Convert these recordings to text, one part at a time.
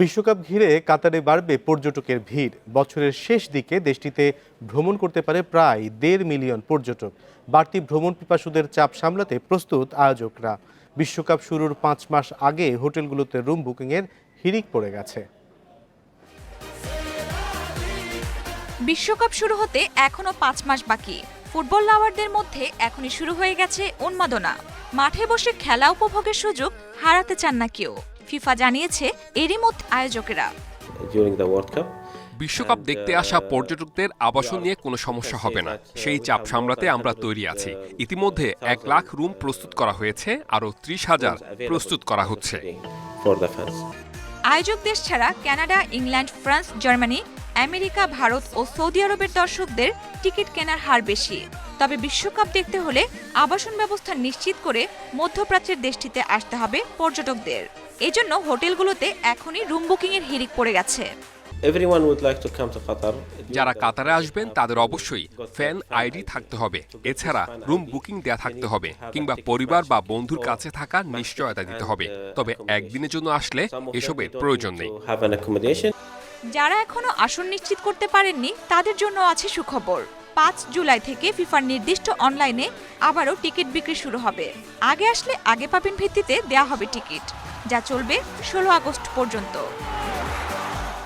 বিশ্বকাপ ঘিরে কাতারে বাড়বে পর্যটকের ভিড়। বছরের শেষ দিকে দেশটিতে ভ্রমণ করতে পারে প্রায় দেড় মিলিয়ন পর্যটক। বাড়তি ভ্রমণ পিপাসুদের চাপ সামলাতে প্রস্তুত আয়োজকরা। বিশ্বকাপ শুরুর পাঁচ মাস আগে হোটেলগুলোতে রুম বুকিংয়ের হিড়িক পড়ে গেছে। বিশ্বকাপ শুরু হতে এখনও পাঁচ মাস বাকি। ফুটবল লাভারদের মধ্যে এখনই শুরু হয়ে গেছে উন্মাদনা। মাঠে বসে খেলা উপভোগের সুযোগ হারাতে চান না কেউ। ফিফা জানিয়েছে এরই মধ্যে আয়োজকেরা. বিশ্বকাপ দেখতে আসা পর্যটকদের আবাসন নিয়ে কোনো সমস্যা হবে না। সেই চাপ সামলাতে আমরা তৈরি আছি। ইতিমধ্যে এক লাখ রুম প্রস্তুত করা হয়েছে আরও ত্রিশ হাজার প্রস্তুত করা হচ্ছে. আয়োজক দেশ ছাড়া Canada England France Germany America Bharat ও সৌদি আরবের দর্শকদের টিকিট কেনার হার বেশি। তবে বিশ্বকাপ দেখতে হলে আবাসন ব্যবস্থা নিশ্চিত করে মধ্যপ্রাচ্যের দেশটিতে আসতে হবে পর্যটকদের। এজন্য হোটেলগুলোতে এখনই রুম বুকিংয়ের হিড়িক পড়ে গেছে। Everyone would like to come to Qatar. যারা কাতারে আসবেন তাদের অবশ্যই ফ্যান আইডি থাকতে হবে। এছাড়া রুম বুকিং দেয়া থাকতে হবে কিংবা পরিবার বা বন্ধুর কাছে থাকা নিশ্চয়তা দিতে হবে। তবে একদিনের জন্য আসলে এসবের প্রয়োজন নেই. যারা এখনও আসন নিশ্চিত করতে পারেননি তাদের জন্য আছে সুখবর। পাঁচ জুলাই থেকে ফিফার নির্দিষ্ট অনলাইনে আবারও টিকিট বিক্রি শুরু হবে। আগে আসলে আগে পাবেন ভিত্তিতে দেয়া হবে টিকিট। যা চলবে ষোলো আগস্ট পর্যন্ত।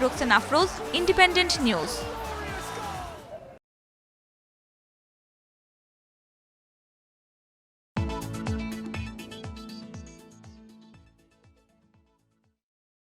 Roksan Afroz independent news